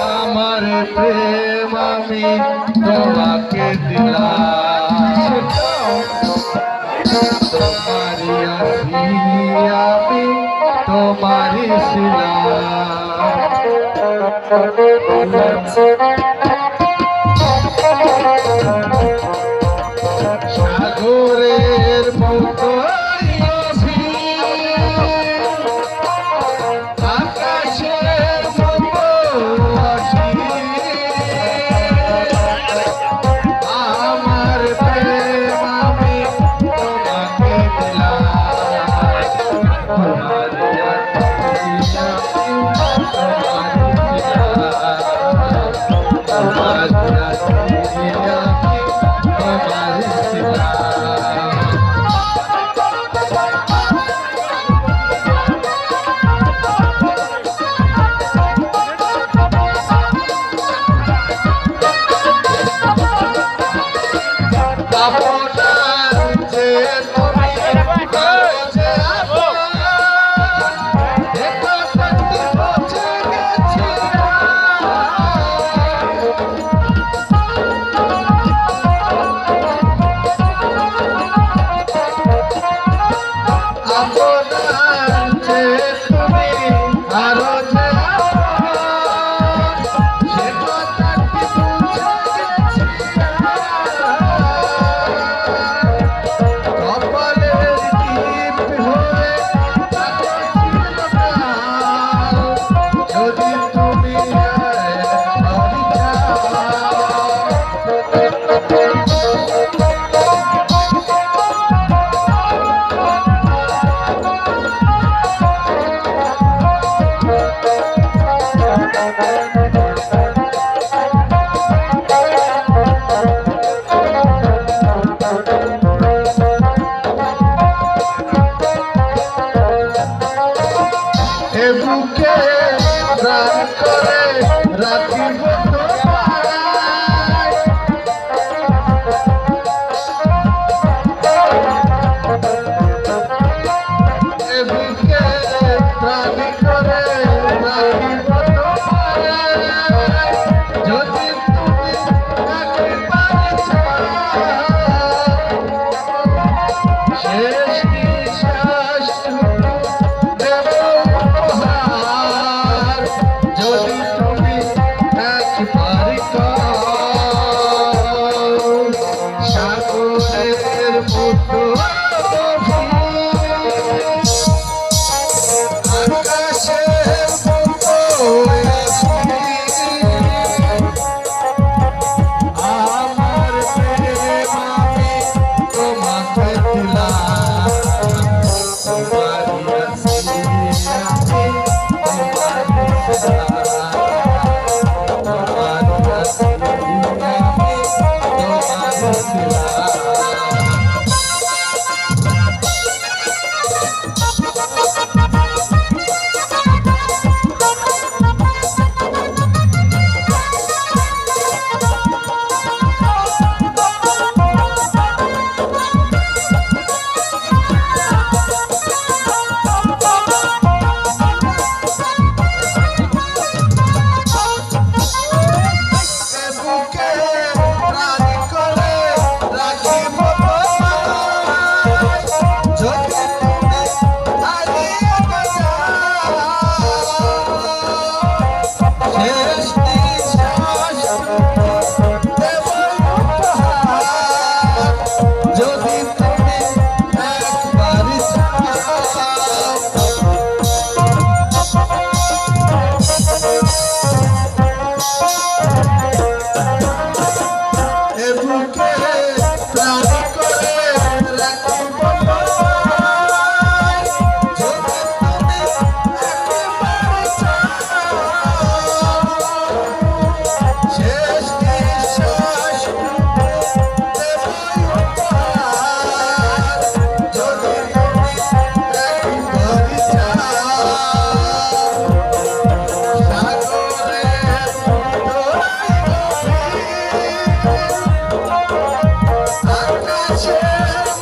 আমার প্রেম আমি তোমাকে দিলাম। তোমার আমি তোমারি বুকে রাত করে রাখিব Hallelujah. I'm not sure.